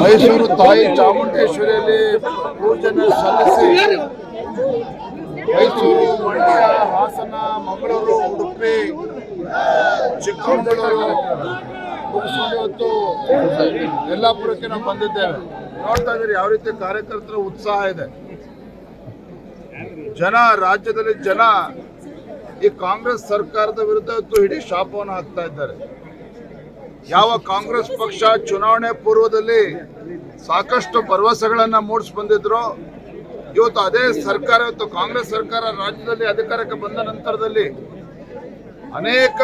ಮೈಸೂರು ತಾಯಿ ಚಾಮುಂಡೇಶ್ವರಿಯಲ್ಲಿ ಪೂಜನೆ ಸಲ್ಲಿಸಿ ಮೈಸೂರು ಮಂಡ್ಯ, ಹಾಸನ, ಮಂಗಳೂರು, ಉಡುಪಿ, ಚಿಕ್ಕಮಗಳೂರು ಮುಗಿಸ್ಕೊಂಡು ಯಲ್ಲಾಪುರಕ್ಕೆ ನಾವು ಬಂದಿದ್ದೇವೆ. ನೋಡ್ತಾ ಇದ್ದೀರಿ ಯಾವ ರೀತಿ ಕಾರ್ಯಕರ್ತರ ಉತ್ಸಾಹ ಇದೆ. ಜನ, ರಾಜ್ಯದಲ್ಲಿ ಜನ ಈ ಕಾಂಗ್ರೆಸ್ ಸರ್ಕಾರದ ವಿರುದ್ಧ ಇಡೀ ಶಾಪವನ್ನು ಹಾಕ್ತಾ ಇದ್ದಾರೆ. ಯಾವ ಕಾಂಗ್ರೆಸ್ ಪಕ್ಷ ಚುನಾವಣೆ ಪೂರ್ವದಲ್ಲಿ ಸಾಕಷ್ಟು ಭರವಸೆಗಳನ್ನು ಮೂಡಿಸಿ ಬಂದಿದ್ರು. ಇವತ್ತು ಅದೇ ಸರ್ಕಾರ, ಇವತ್ತು ಕಾಂಗ್ರೆಸ್ ಸರ್ಕಾರ ರಾಜ್ಯದಲ್ಲಿ ಅಧಿಕಾರಕ್ಕೆ ಬಂದ ನಂತರದಲ್ಲಿ ಅನೇಕ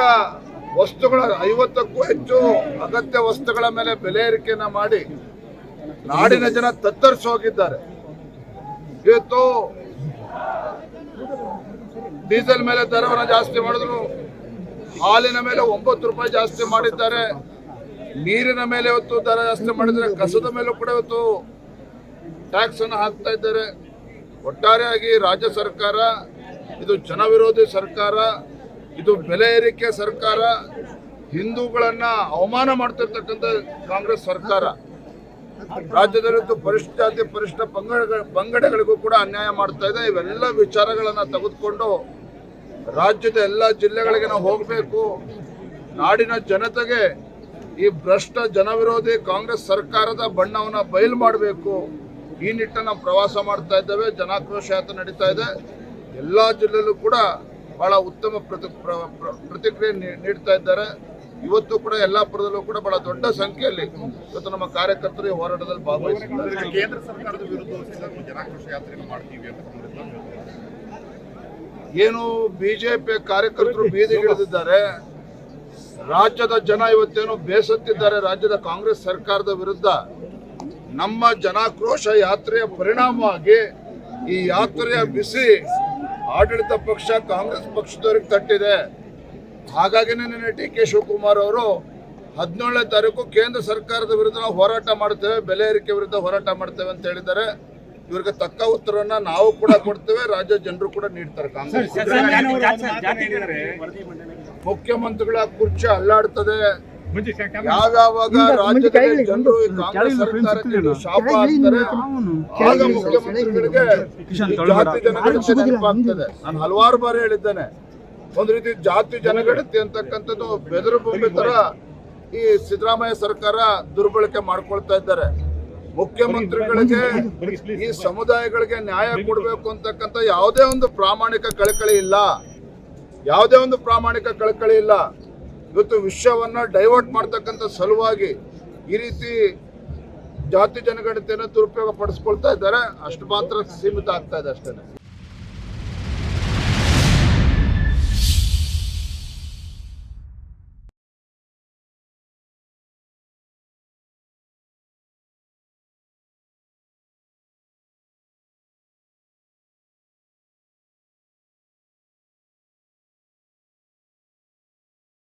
ವಸ್ತುಗಳ, ಐವತ್ತಕ್ಕೂ ಹೆಚ್ಚು ಅಗತ್ಯ ವಸ್ತುಗಳ ಮೇಲೆ ಬೆಲೆ ಏರಿಕೆಯನ್ನು ಮಾಡಿ ನಾಡಿನ ಜನ ತತ್ತರಿಸಿ ಹೋಗಿದ್ದಾರೆ. ಇವತ್ತು ಡೀಸೆಲ್ ಮೇಲೆ ದರವನ್ನು ಜಾಸ್ತಿ ಮಾಡಿದ್ರು, ಹಾಲಿನ ಮೇಲೆ ಒಂಬತ್ತು ರೂಪಾಯಿ ಜಾಸ್ತಿ ಮಾಡಿದ್ದಾರೆ. ನೀರಿನ ಮೇಲೆ ಇವತ್ತು ದರ ಜಾಸ್ತಿ ಮಾಡಿದ್ರೆ ಕಸದ ಮೇಲೂ ಕೂಡ ಇವತ್ತು ಟ್ಯಾಕ್ಸ್ ಅನ್ನು ಹಾಕ್ತಾ ಇದ್ದಾರೆ. ಒಟ್ಟಾರೆಯಾಗಿ ರಾಜ್ಯ ಸರ್ಕಾರ, ಇದು ಜನವಿರೋಧಿ ಸರ್ಕಾರ, ಇದು ಬೆಲೆ ಏರಿಕೆ ಸರ್ಕಾರ, ಹಿಂದೂಗಳನ್ನ ಅವಮಾನ ಮಾಡ್ತಿರ್ತಕ್ಕಂಥ ಕಾಂಗ್ರೆಸ್ ಸರ್ಕಾರ. ರಾಜ್ಯದಲ್ಲಿದ್ದು ಪರಿಷ್ಠ ಜಾತಿ ಪರಿಷ್ಠ ಪಂಗಡ ಪಂಗಡಗಳಿಗೂ ಕೂಡ ಅನ್ಯಾಯ ಮಾಡ್ತಾ ಇದೆ. ಇವೆಲ್ಲ ವಿಚಾರಗಳನ್ನ ತೆಗೆದುಕೊಂಡು ರಾಜ್ಯದ ಎಲ್ಲ ಜಿಲ್ಲೆಗಳಿಗೆ ನಾವು ಹೋಗಬೇಕು. ನಾಡಿನ ಜನತೆಗೆ ಈ ಭ್ರಷ್ಟ ಜನವಿರೋಧಿ ಕಾಂಗ್ರೆಸ್ ಸರ್ಕಾರದ ಬಣ್ಣವನ್ನು ಬಯಲು ಮಾಡಬೇಕು. ಈ ನಿಟ್ಟಿನ ಪ್ರವಾಸ ಮಾಡ್ತಾ ಇದ್ದೇವೆ ಜನಾಕ್ರೋಶ ಯಾತ್ರೆ ನಡೀತಾ ಇದೆ. ಎಲ್ಲ ಜಿಲ್ಲೆಯಲ್ಲೂ ಕೂಡ ಬಹಳ ಉತ್ತಮ ಪ್ರತಿ ಪ್ರ- ಪ್ರ- ಪ್ರತಿಕ್ರಿಯೆ ನೀಡ್ತಾ ಇದ್ದಾರೆ. ಇವತ್ತು ಕೂಡ ಯಲ್ಲಾಪುರದಲ್ಲೂ ಕೂಡ ಬಹಳ ದೊಡ್ಡ ಸಂಖ್ಯೆಯಲ್ಲಿ ಇವತ್ತು ನಮ್ಮ ಕಾರ್ಯಕರ್ತರು ಈ ಹೋರಾಟದಲ್ಲಿ ಭಾಗವಹಿಸಿದ್ದಾರೆ. ಕೇಂದ್ರ ಸರ್ಕಾರದ ವಿರುದ್ಧ ಜನಾಕ್ರೋಶ ಯಾತ್ರೆಯನ್ನು ಮಾಡ್ತೀವಿ ಅಂತ ಏನು ಬಿಜೆಪಿ ಕಾರ್ಯಕರ್ತರು ಬೀದಿಗಿಳಿದಿದ್ದಾರೆ. ರಾಜ್ಯದ ಜನ ಇವತ್ತೇನು ಬೇಸತ್ತಿದ್ದಾರೆ, ರಾಜ್ಯದ ಕಾಂಗ್ರೆಸ್ ಸರ್ಕಾರದ ವಿರುದ್ಧ. ನಮ್ಮ ಜನಾಕ್ರೋಶ ಯಾತ್ರೆಯ ಪರಿಣಾಮವಾಗಿ ಈ ಯಾತ್ರೆಯ ಬಿಸಿ ಆಡಳಿತ ಪಕ್ಷ, ಕಾಂಗ್ರೆಸ್ ಪಕ್ಷದವರಿಗೆ ತಟ್ಟಿದೆ. ಹಾಗಾಗಿನೇ ನಿನ್ನೆ ಡಿ ಕೆ ಶಿವಕುಮಾರ್ ಅವರು ಹದಿನೇಳನೇ ತಾರೀಕು ಕೇಂದ್ರ ಸರ್ಕಾರದ ವಿರುದ್ಧ ಹೋರಾಟ ಮಾಡ್ತೇವೆ ಬೆಲೆ ಏರಿಕೆ ವಿರುದ್ಧ ಹೋರಾಟ ಮಾಡ್ತೇವೆ ಅಂತ ಹೇಳಿದ್ದಾರೆ. ಇವ್ರಿಗೆ ತಕ್ಕ ಉತ್ತರವನ್ನ ನಾವು ಕೂಡ ಕೊಡ್ತೇವೆ ರಾಜ್ಯ ಜನರು ಕೂಡ ನೀಡ್ತಾರೆ ಕಾಂಗ್ರೆಸ್. ಮುಖ್ಯಮಂತ್ರಿಗಳ ಕುರ್ಚಿ ಅಲ್ಲಾಡ್ತದೆ. ಯಾವ್ಯಾವಾಗ ರಾಜ್ಯದಲ್ಲಿ ಜನರು ಕಾಂಗ್ರೆಸ್ ಸರ್ಕಾರಕ್ಕೆ ಶಾಪ ಹಾಕ್ತಾರೆ ಆಗ ಮುಖ್ಯಮಂತ್ರಿಗಳಿಗೆ ಜಾತಿ ಜನಗಣತಿ ನೆನಪಾಗ್ತದೆ ನಾನು ಹಲವಾರು ಬಾರಿ ಹೇಳಿದ್ದೇನೆ. ಒಂದು ರೀತಿ ಜಾತಿ ಜನಗಣತಿ ಅಂತಕ್ಕಂಥದ್ದು ಬೆದರು ಬೊಂಬೆ ತರ ಈ ಸಿದ್ದರಾಮಯ್ಯ ಸರ್ಕಾರ ದುರ್ಬಳಕೆ ಮಾಡ್ಕೊಳ್ತಾ ಇದ್ದಾರೆ. ಮುಖ್ಯಮಂತ್ರಿಗಳಿಗೆ ಈ ಸಮುದಾಯಗಳಿಗೆ ನ್ಯಾಯ ಕೊಡಬೇಕು ಅಂತಕ್ಕಂಥ ಯಾವುದೇ ಒಂದು ಪ್ರಾಮಾಣಿಕ ಕಳಕಳಿ ಇಲ್ಲ. ಯಾವುದೇ ಒಂದು ಪ್ರಾಮಾಣಿಕ ಕಳಕಳಿ ಇಲ್ಲ. ಇವತ್ತು ವಿಷಯವನ್ನ ಡೈವರ್ಟ್ ಮಾಡ್ತಕ್ಕಂಥ ಸಲುವಾಗಿ ಈ ರೀತಿ ಜಾತಿ ಜನಗಣತಿಯನ್ನು ದುರುಪಯೋಗ ಪಡಿಸ್ಕೊಳ್ತಾ ಇದ್ದಾರೆ. ಅಷ್ಟು ಮಾತ್ರ ಸೀಮಿತ ಆಗ್ತಾ ಇದೆ ಅಷ್ಟೇ